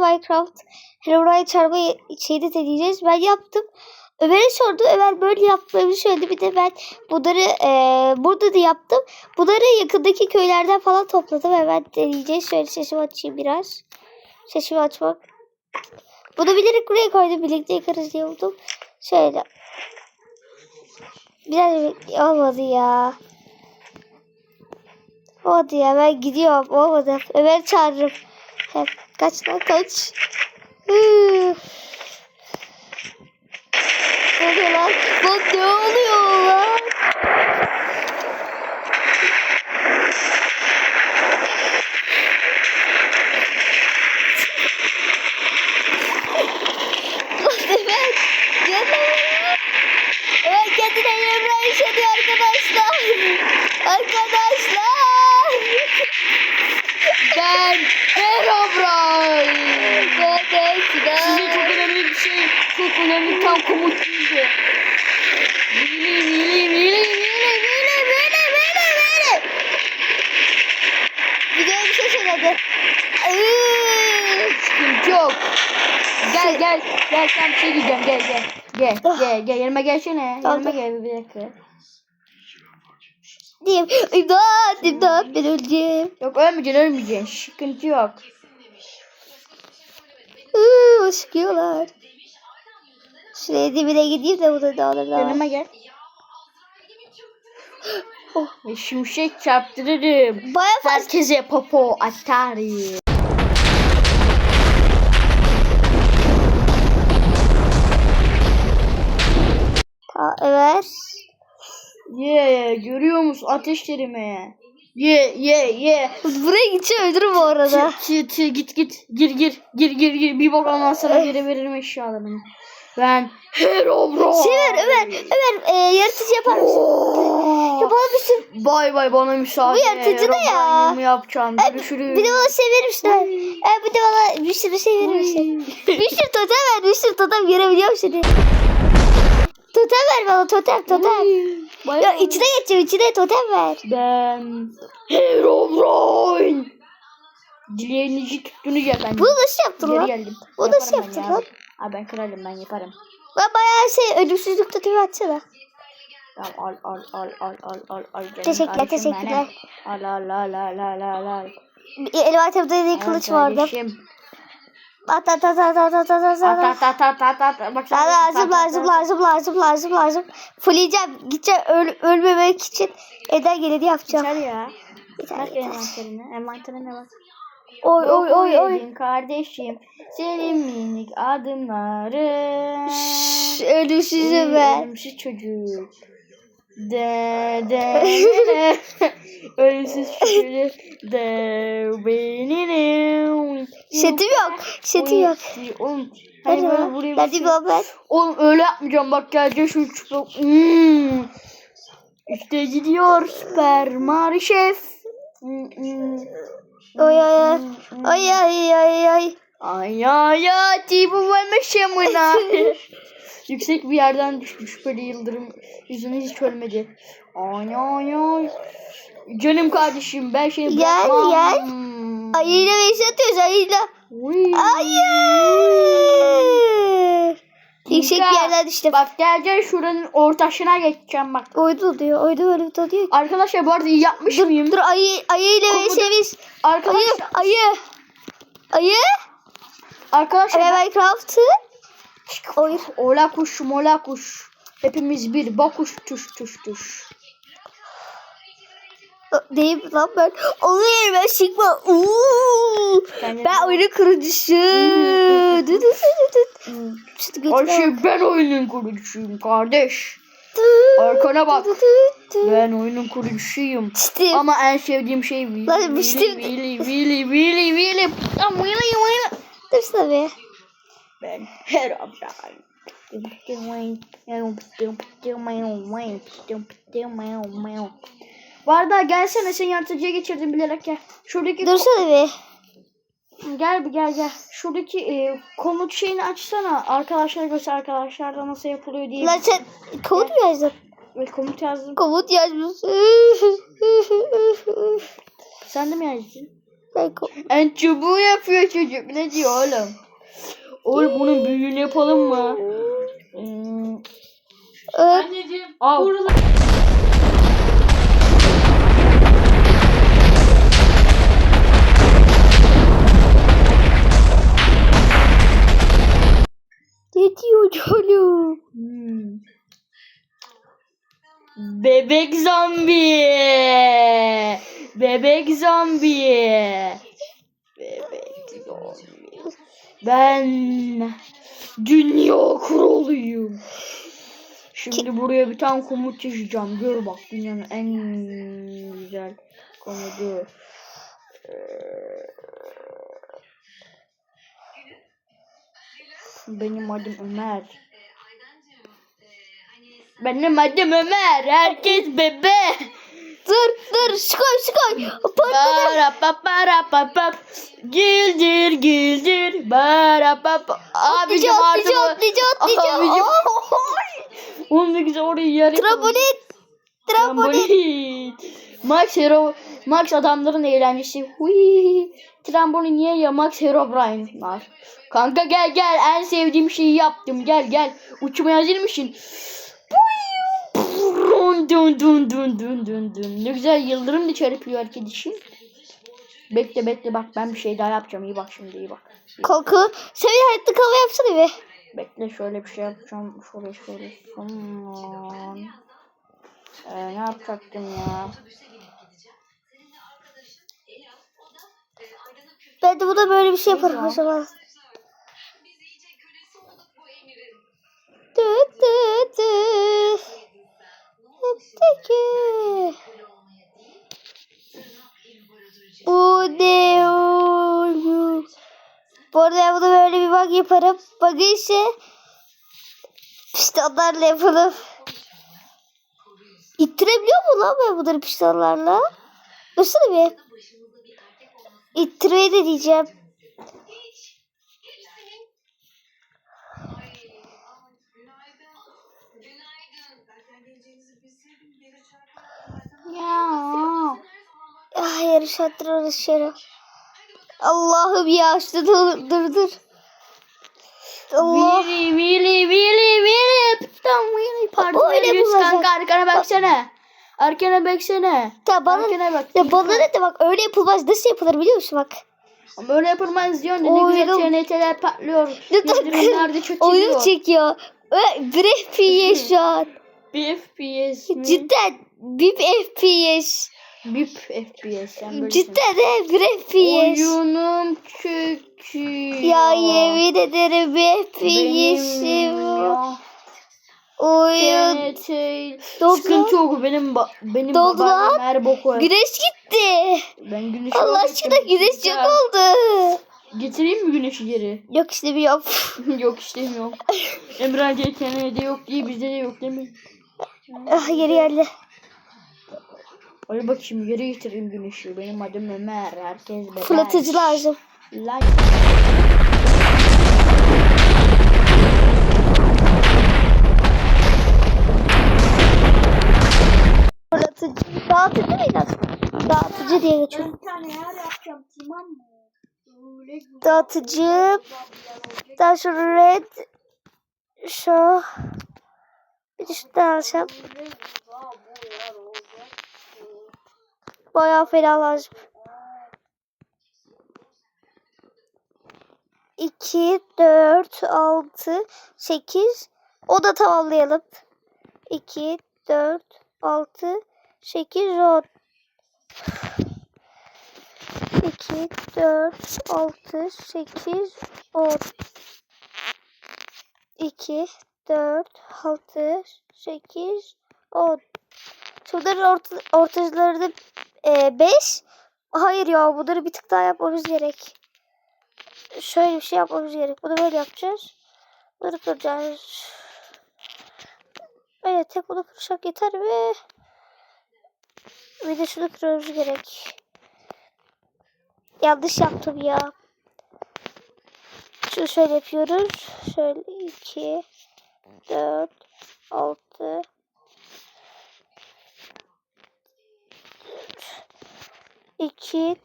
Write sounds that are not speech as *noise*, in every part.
Minecraft Herobrine çarpma şeyde deneyeceğiz. Ben yaptım. Ömer'e sordu. Ömer böyle yapmamı söyledi. Bir de ben bunları eee, burada da yaptım. Bunları yakındaki köylerden falan topladım. Hemen deneyeceğiz. Şöyle sesimi açayım biraz. Sesimi açmak. Bunu bilerek buraya koydum. Birlikte yakarız diye buldum. Şöyle. Biraz olmadı ya. Olmadı ya ben gidiyorum. Olmadı. Ömer çağırırım. Hep kaç lan kaç. Ne oluyor lan? Lan ne oluyor? Lan evet. Yanıyorum. Evet kendine yemre işediyor arkadaşlar. Arkadaşlar. Ben Herobrine. Kardeşler. Size çok önemli bir şey, çok tam komut değildi. Vili vili vili vili vili vili vili vili. Bir de bir şey söyledi. Sıkıntı yok. Gel gel gel sen bir şey diyeceğim gel gel. Gel gel gel yanıma gelsene. Yanıma gel bir dakika. Diyeyim. İmdat imdat ben öleceğim. Yok ölmeyeceksin ölmeyeceksin. Sıkıntı yok. Iıı, sıkıyorlar. Şuraya dibine gideyim de bunu da alırlar. Yanıma gel. Oh. *gasps* Şimşek çarptırırım. Baya fazla. Herkese popo atarım. Evet. Ye görüyor musun ateşlerimi? Ye ye ye. Buraya gideceğim öldürürüm bu arada. Tı, tı, git git gir gir gir gir gir bir bak ondan sonra geri veririm eşyalarımı. Ben Herobrine. Şey ver Ömer. Ömer e, yaratıcı yapar mısın? Yapalım mısın? Bay bay bana müsaade. Bu yaratıcı da ya. Herobrine'ımı yapacağım. Görüşürüz. Bir de bana şey verir misin? E, bir de bana bir sürü şey verir misin? bir sürü totem ver. Bir sürü totem görebiliyorum seni. Totem ver bana totem totem. Bay Ya içine geçeceğim içine totem ver. Ben Herobrine. Dileğinizi tuttunuz efendim. Bunu nasıl yaptın Geri lan? geldim. Bu nasıl yaptın ya. lan? Abi ben kralım ben yaparım. Ben bayağı şey ölümsüzlük totemi açsana. Tamam al al al al al al al. Teşekkürler, teşekkürler. benim. Al al al al al al al. Elevatorda dediğin kılıç vardı. At at at at at at at at At at. at at at. Bak Lazım lazım lazım lazım lazım lazım. Fulleyeceğim. Gideceğim öl ölmemek için eden geleni yapacağım. Yeter ya. Yeter, Bak yeter. envanterine. Envanterine bak. Oy oy oy oy. Kardeşim. Senin minik adımların. Şşş, Ölümsüzüm ben. Ölümsüz çocuk. De de de. *laughs* Ölümsüz çocuk. De benim. Setim yok. Setim yok. Oğlum. Hadi lan. buraya Hadi bir baba. Oğlum öyle yapmayacağım bak gelecek şu çıplak. Hmm. İşte gidiyor süper Mario Şef. Hmm, hmm. Oy oy oy. Oy oy oy oy. Ay ay ay tibu vermişemina. *laughs* Yüksek bir yerden düşmüş böyle yıldırım yüzüne hiç ölmedi. Ay ay ay. Canım kardeşim ben seni Gel, bırakmam. gel. Ayıyla veş atıyoruz ayıyla. Uy. Hayır. Yüksek bir yerden düştüm. Bak geleceksin şuranın ortaşına geçeceğim bak. Oydu diyor. Oydu böyle diyor. ki. Arkadaşlar bu arada iyi yapmış mıyım? Dur ayı ayıyla Komodo- veşemiz. Ayı Arkadaşlar, ayı. Ayı. arkadaşlar Ve Minecraft'ı. Oy. ola kuş mola kuş. Hepimiz bir bakuş tuş tuş tuş. Değil lan ben. Oy ben Sigma. Uuu. Ben Ben oyunun kurucusu. Dı dı dı dı dı. Şunu götüre bak. Ayşe ben oyunun kurucusuyum kardeş. Arkana bak. Ben oyunun kurucusuyum. İşte. Ama en sevdiğim şey Vili. Lan işte- Vili, Vili, Vili, Vili. Lan Vili, Vili. Dur be. Ben her akşam. Bu arada gelsene sen yaratıcıya geçirdim bilerek gel. Şuradaki Dursana be. gel bir gel gel. Şuradaki e, komut şeyini açsana. Arkadaşlara göster arkadaşlarda nasıl yapılıyor diye. Lan sen komut mu yazdın? Ve komut yazdım. Komut yazmışsın. Sen de mi yazdın? Ben ko- En çubuğu yapıyor çocuk. Ne diyor oğlum? Oğlum bunun büyüğünü yapalım mı? Hmm, Ee, Anneciğim Al. buralar Bebek zombi. Bebek zombi. Bebek zombi. Ben dünya kralıyım. Şimdi buraya bir tane komut yaşayacağım. Gör bak dünyanın en güzel komodu. Ee, Benim adım Ömer. Benim adım Ömer. Herkes bebe. Dur dur şikoy şikoy. Patladı. Barapaparapapat. Gildir gildir. Barapapa. Abicim Atlayacak artık. Abicim. atlayacak. Oğlum ne güzel orayı yer yapalım. Trambolin. Trambolin. Trambolin. Max Hero Max adamların eğlencesi. Hui. Trambolin niye ya Max Herobrine var. Kanka gel gel en sevdiğim şeyi yaptım. Gel gel. Uçmaya hazır mısın? Dun dun dun dun dun dun. Ne güzel yıldırım da çarpıyor arkadaşım. Bekle bekle bak ben bir şey daha yapacağım. İyi bak şimdi iyi bak. Kalkı. Sen bir hayatta kalma yapsana be. Bekle şöyle bir şey yapacağım. Şöyle şöyle. Aman. Ee, ne yapacaktım ya? Ben de buna böyle bir şey yaparım o zaman. Dü dü dü. Öteki. Bu ne? Bu arada bunu böyle bir bug yaparım. Bug'ı ise pistonlarla yapalım. İttirebiliyor mu lan ben bunları pistonlarla? Dursana bir. İttirmeyi de diyeceğim. Ya. Ah yarış attır dışarı. Allah'ım ya işte dur dur dur. Allah. Vili vili vili vili. Tam vili. Pardon. Öyle Yüz bulacak. kanka arkana baksana. Arkana baksana. Ya bana, Arkana bak. ya bana ne de bak öyle yapılmaz. Nasıl yapılır biliyor musun bak. Ama öyle yapılmaz diyorsun ne Oyun- güzel TNT'ler patlıyor. Yıldırımlar da oyun çöküyor. çekiyor. Bir FPS şu an. Bir FPS mi? Cidden bir FPS. Bir FPS. Böyle Cidden de bir FPS. Oyunum çöküyor. Ya yemin ederim bir FPS'im. Benim ya. Oyun. Sıkıntı yok. Benim ba benim Doldu babam her boku. Güneş gitti. Ben güneş Allah aşkına güneş yok oldu. Getireyim mi güneşi geri? Yok bir *laughs* yok. istemiyorum. *laughs* Emrah diye TNT'de yok diye bizde de yok değil mi? Ah geri geldi. Hadi bakayım geri getireyim güneşi. Benim adım Ömer. Herkes bebek. Fırlatıcı lazım. Like. Fırlatıcı. Dağıtıcı mıydı? Dağıtıcı diye geçiyor. bir tane yer yapacağım tamam mı? Dağıtıcı. Daha sonra red. Şu. Bir yer olacak. Bayağı fena lazım. 2, 4, 6, 8. O da tamamlayalım. 2, 4, 6, 8, 10. 2, 4, 6, 8, 10. 2, 4, 6, 8, 10. Şunların orta, ortacıları 5. Hayır ya bunları bir tık daha yapmamız gerek. Şöyle bir şey yapmamız gerek. Bunu böyle yapacağız. Bunu kıracağız. Evet tek bunu kırsak yeter mi? Bir de şunu kırmamız gerek. Yanlış yaptım ya. Şunu şöyle yapıyoruz. Şöyle 2 4 6 2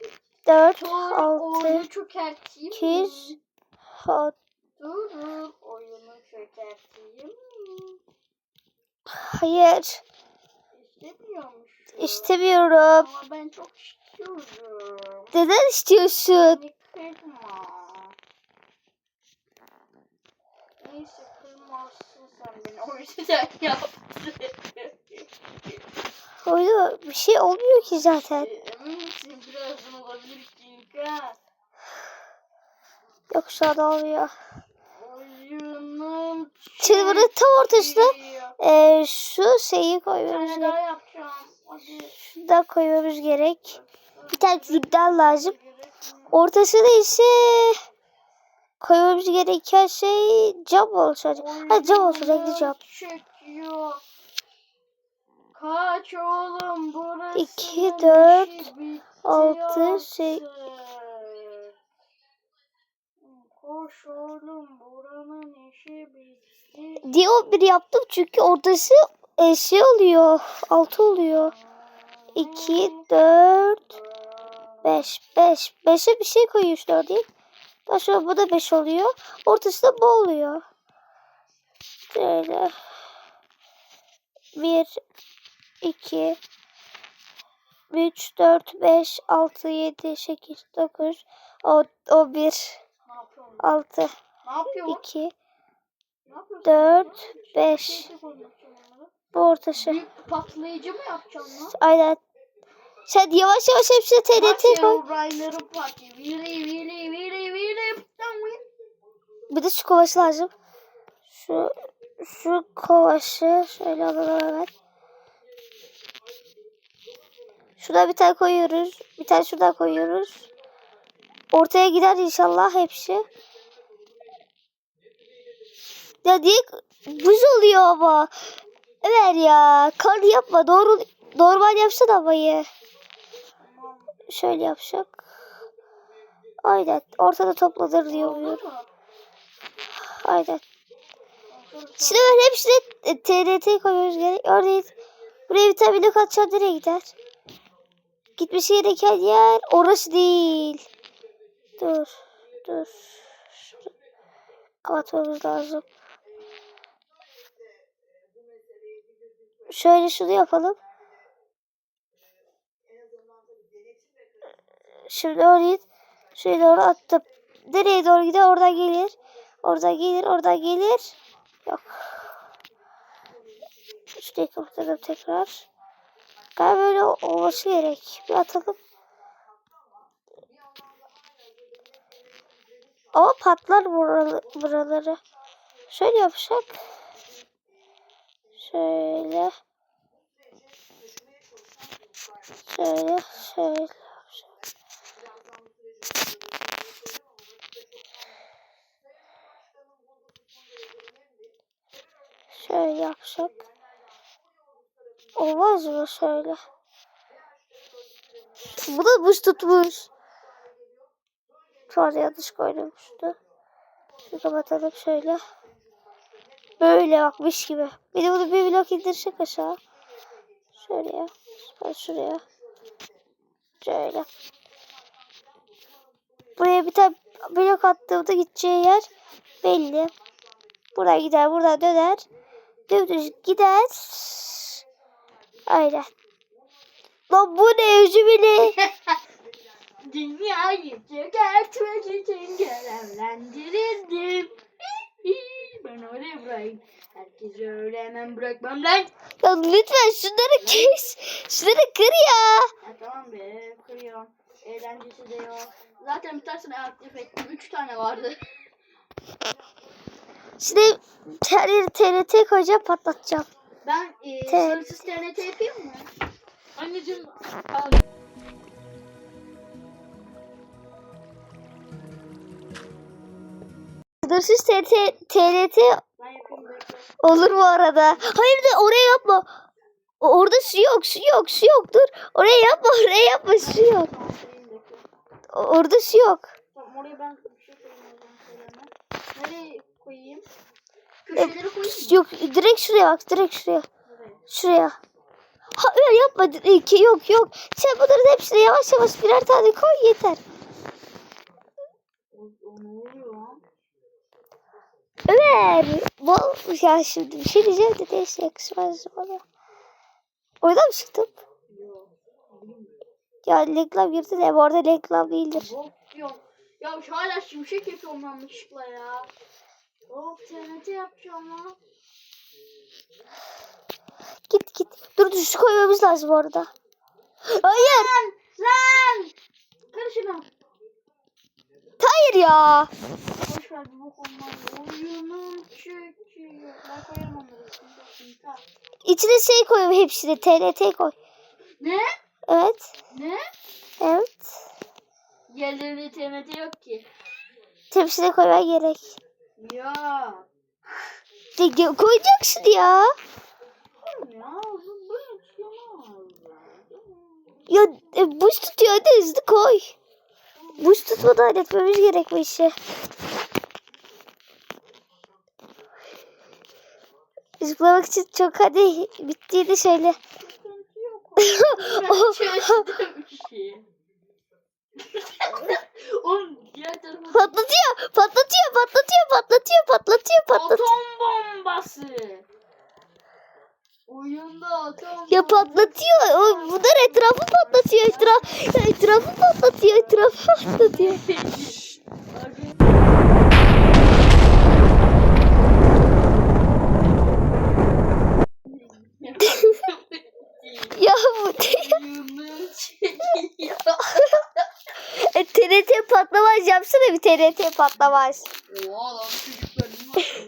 4, Dur 6, oyunu çökerteyim. 8, mi? 10. Dur oyunu çökerteyim. Hayır. İstemiyormuş. istemiyorum. Ama ben çok istiyorum. Neden istiyorsun? Kırma. Neyse kırmazsın sen beni. O yüzden yaptın. Oyunda bir şey olmuyor ki zaten. Emin misin birazdan olabilir kanka? Yok şu an olmuyor. Oyunum Şimdi burada tam ortasına eee, şu şeyi Bir koymamız tane daha yapacağım. Hadi. Şundan koymamız gerek. Bir tane çocuktan lazım. Ortasına ise koymamız gereken şey cam olacak. Ha cam olsun renkli cam. Çekiyor. Kaç oğlum burası. İki, dört, altı, altı, şey- Koş oğlum buranın işi bitti. Diye 11 yaptım çünkü ortası e, şey oluyor. 6 oluyor. 2, 4, 5. 5. 5'e bir şey koymuşlar değil. Daha sonra bu da 5 oluyor. Ortası da bu oluyor. Şöyle. 1, 2, 3, 4, 5, 6, 7, 8, 9, 10, 11, Ne yapıyorsun? 6, Ne yapıyorsun? 2, Ne yapıyorsun? 4, 5. Şeyde koymak için onları. Bu ortası. Patlayıcı mı yapacaksın lan? Aynen. Sen yavaş yavaş hepsini TNT koy. Bir de su kovası lazım. Şu şu kovası şöyle alalım hemen. Şurada bir tane koyuyoruz. Bir tane şuradan koyuyoruz. Ortaya gider inşallah hepsi. Ya diye buz oluyor ama. Evet ya. Kar yapma. Doğru normal yapsana havayı. Şöyle yapacak. Aynen. Ortada topladır diye umuyorum. Aynen. Şimdi ben hepsine e, TNT koyuyoruz gerek. Örneğin buraya bir tane blok atacağım nereye gider? Gitmesi gereken yer orası değil. Dur. Dur. Şunu kapatmamız lazım. Şöyle şunu yapalım. Şimdi oraya şuraya doğru attım. Nereye doğru gider? Oradan gelir. Oradan gelir. Oradan gelir. Yok. Şurayı kapatalım tekrar. Galiba böyle olması gerek. Bir atalım. Ama patlar buralı- buraları. Şöyle yapacak. Şöyle. Şöyle. Şöyle yapacak. Şöyle yapacak. Olmaz mı şöyle? Bu da buz tutmuş. Sonra yanlış koymuştu. Şunu kapatalım şöyle. Böyle bakmış gibi. Bir de bunu bir blok indirsek aşağı. Şöyle. Ben şuraya. Şöyle. Buraya bir tane blok attığımda gideceği yer belli. Buradan gider, buradan döner. Dümdüz gider. Aynen. Lan bu ne bile. *laughs* Dünyayı çökertmek için görevlendirildim. *laughs* ben öyle bırakayım. Herkesi öyle hemen bırakmam lan. Ya lütfen şunları kes. Şunları kır ya. Ya tamam be kırıyorum. Eğlencesi de yok. Zaten bir tanesini aktif ettim. Üç tane vardı. *laughs* Şimdi TNT koyacağım patlatacağım. Ben e, sarısız TNT yapayım mı? Anneciğim al. Sınırsız yapayım bekle. olur bu arada. Hayır de oraya yapma. Orada su yok, su yok, su yok. Dur. Oraya yapma, oraya yapma. Su yok. Orada su yok. Tamam oraya ben Nereye koyayım? E, mı? Yok, direkt şuraya bak, direkt şuraya. Şuraya. Ha öyle yapma. İki yok yok. Sen bunların hepsine yavaş yavaş birer tane koy yeter. Ömer. Bol ya şimdi bir şey diyeceğim de neyse yakışmaz bana. Oradan mı çıktım? Yok. Ya reklam girdi de bu arada reklam değildir. Bok yok. Ya şu hala şimşek yapıyorum yanlışlıkla ya. Hop TNT yapacağım lan. Git git. Dur su koymamız lazım orada. Hayır. Lan! Lan! Kır şunu. Hayır ya. Boş ver bok olmaz. Oyunum çekiyor. Ben koyarım onları. İçine şey koy hepsini. TNT koy. Ne? Evet. Ne? Evet. Yerlerinde TNT yok ki. Tepsine koyman gerek. Ya. De, koyacaksın ya. Ya bu çıkamaz. Ya e, buz tutuyor hadi hızlı koy. Buz tutmadan halletmemiz gerek bu işi. Zıplamak için çok hadi bittiğini söyle. *laughs* Çözdüm işi. *laughs* Oğlum diğer tarafa Patlatıyor, patlatıyor, patlatıyor, patlatıyor, patlatıyor, patlatıyor. atom bombası. Oyunda atom Ya patlatıyor. O, bunlar etrafı patlatıyor. Etraf, ya etrafı patlatıyor. Etrafı patlatıyor. Ya bu Oyunum çekiyor. e, TNT patlamaz yapsana bir TNT patlamaz. Oha lan çocuklarım nasıl?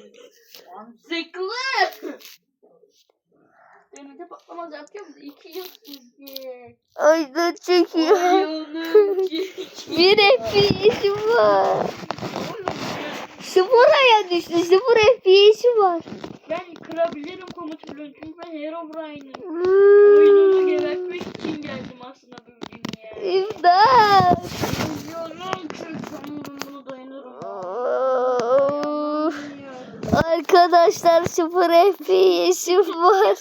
Mantıklı. Denizde patlamaz musun? İki yıl sürecek. Çekiyor. Oyunum çekiyor. Bir FPS'im var. Sıfır aya düştü. Sıfır FPS'im var. Ben kırabilirim bloğunu çünkü ben Herobrine'im. Hmm. Oyununu gebertmek için geldim aslında bu dünyaya. İmdat. Çünkü bunu dayanırım. Of. Arkadaşlar sıfır FPS'im var.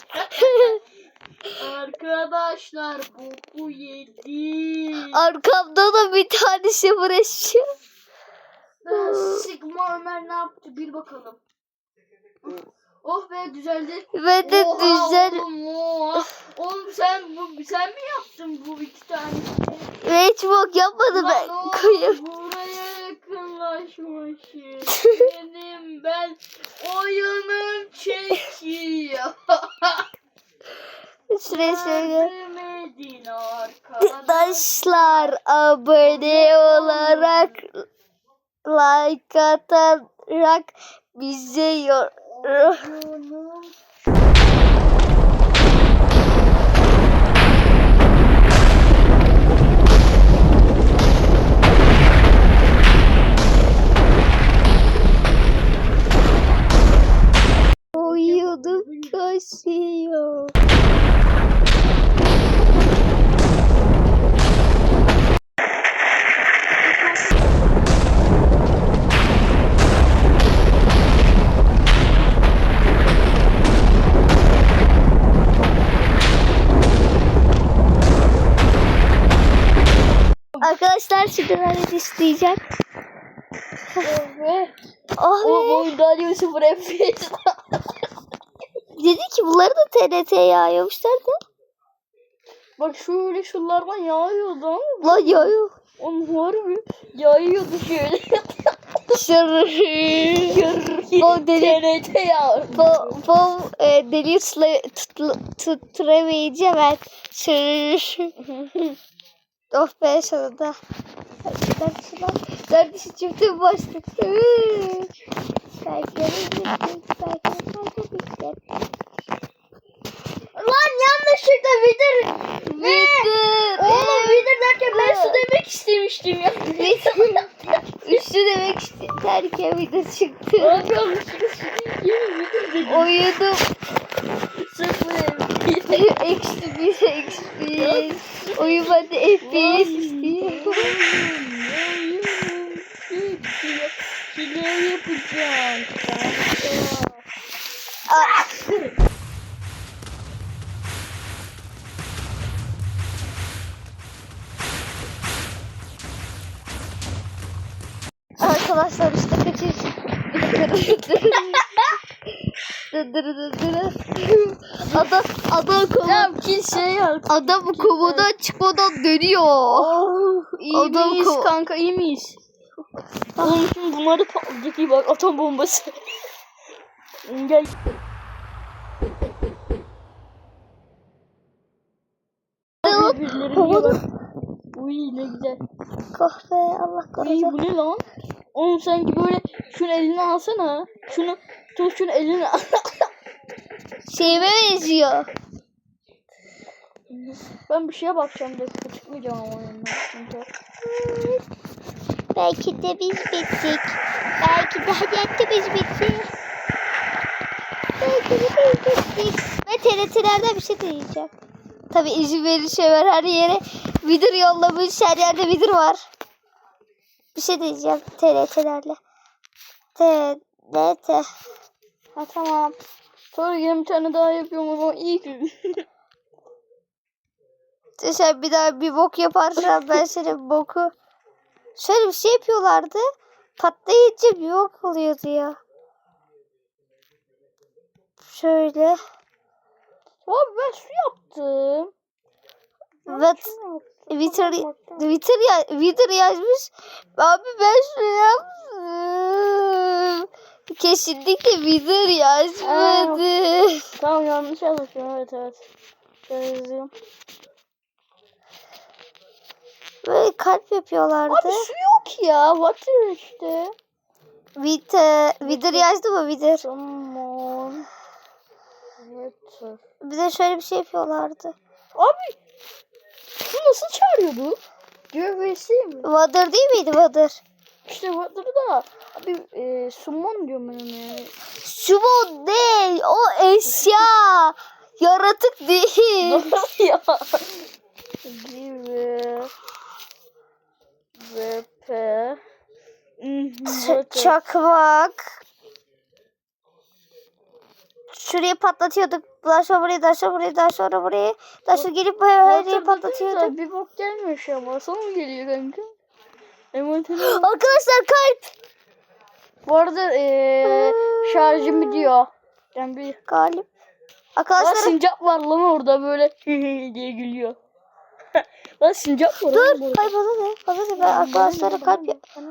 Arkadaşlar boku yedi. Arkamda da bir tane sıfır FPS'im. Sigma Ömer ne yaptı? Bir bakalım. Oh be düzeldi. Ve de Oha güzel. Oğlum, oha. Oğlum sen bu sen mi yaptın bu iki tane? Ve hiç bok yapmadım ben. Buraya yakınlaşmışım. *laughs* Benim ben oyunum çekiyor. *laughs* Şuraya edin arkadaşlar. Abone olarak like atarak bize yor *laughs* Oyunum uyudum koşuyor. Arkadaşlar şimdi ben isteyeceğim. ve Oh o be. oyunda Ali sıfır FPS. Dedi ki bunları da TNT yağıyormuşlar da. Bak şöyle şunlardan yağıyordu ama Lan yağıyor. onun harbi yağıyordu şöyle. Şırrrr. Bu deli, TNT yağıyor. bu, bu e, deli tutturamayınca ben şırrrr. Oh be sonunda. Lan? Neredesin çıktı başlık. Bitti. Lan yanlışlıkla vidir. Bitti. Oğlum vidir derken ben su demek istemiştim ya. Üstü demek isterken bir de çıktı. Abi yanlışlıkla su değil vidir dedim. Uyudum. Sıfır FPS. Eksi bir eksi bir. Uyumadı *laughs* FPS istiyor. Video yapacağız. Arkadaşlar işte kaçış. adam adam kovu ki şey adam kovudan çıkmadan dönüyor. Oh, iyi adam miyiz kanka iyi miyiz? Oğlum şimdi bunları patlayacak iyi bak atom bombası. *laughs* Gel. Havada-. Uy ne güzel. Kahve Allah korusun. bu ne lan? Oğlum sanki böyle şunu eline alsana. Şunu tut şunu eline al. *laughs* Şeyime benziyor. Ben bir şeye bakacağım dakika çıkmayacağım ama oyundan. Çünkü. Belki de biz bittik. Belki de hayatımız bitti. Belki de biz bittik. Ve TRT'lerden bir şey diyeceğim. Tabi izin verirse ver her yere vidir yollamış. Her yerde vidir var. Bir şey diyeceğim TRT'lerle. TRT. Ha tamam. Sonra yine bir tane daha yapıyorum ama iyi ki. *laughs* Sen bir daha bir bok yaparsan ben senin boku. Şöyle bir şey yapıyorlardı. Patlayınca bir bok oluyordu ya. Şöyle. Abi ben su yaptım. Evet. Twitter, Twitter, ya, Twitter yazmış. Abi ben şunu yaptım. Kesinlikle Twitter yazmadı. Tamam yanlış yazmışım evet evet. Şöyle yazayım. Böyle kalp yapıyorlardı. Abi su yok ya. Water işte. Twitter, Twitter yazdı mı Twitter? Someone. Water. Bir de şöyle bir şey yapıyorlardı. Abi su nasıl çağırıyordu? Güvesi mi? Water değil miydi Water? İşte water'ı da abi e, summon diyorum ben ona yani. Sumo değil. O eşya. Yaratık değil. Nasıl ya? Give. VP. Ç- çakmak. Şurayı patlatıyorduk. Daha sonra burayı, daha sonra burayı. Daha sonra gelip böyle her yeri patlatıyorduk. Bir bok gelmiyor şu an. Sana mı geliyor kanka? *gasps* Arkadaşlar kalp. Bu arada eee *gasps* şarjım bitiyor. Ben bir... Galip. Lan Arkadaşlar sincap var lan orada böyle *laughs* diye gülüyor. *laughs* lan sincap var dur. Hayır bana ne? Bana ne? Ben arkadaşlara kalp.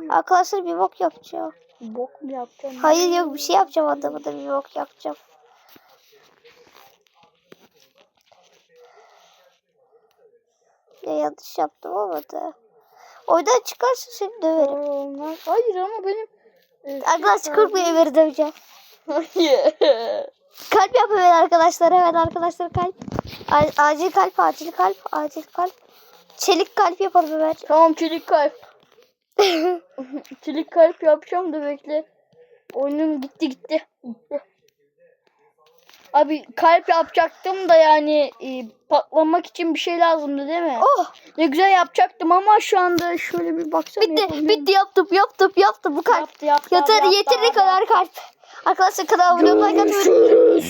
Arkadaşlar bir bok yapacağım. Bok mu yapacaksın? Hayır yok bir şey yapacağım adamı da bir bok yapacağım. Ya yanlış yaptım olmadı. Oydan çıkarsa seni döverim. Olmaz. Hayır ama benim... e, Arkadaşlar korkmayın Emir'i döveceğim. Kalp yapın arkadaşlar. Evet arkadaşlar kalp. A- acil kalp, acil kalp, acil kalp. Çelik kalp yapalım hemen. tamam çelik kalp. *laughs* çelik kalp yapacağım da bekle. Oyunum gitti gitti. Abi kalp yapacaktım da yani e, patlamak için bir şey lazımdı değil mi? Oh Ne güzel yapacaktım ama şu anda şöyle bir baksana. bitti, bitti yaptım, yaptım, yaptım bu kalp. Yaptı yaptı. Yeter, yaptı, yeteri yaptı. kadar kalp. Arkadaşlar kanala abone olmayı unutmayın.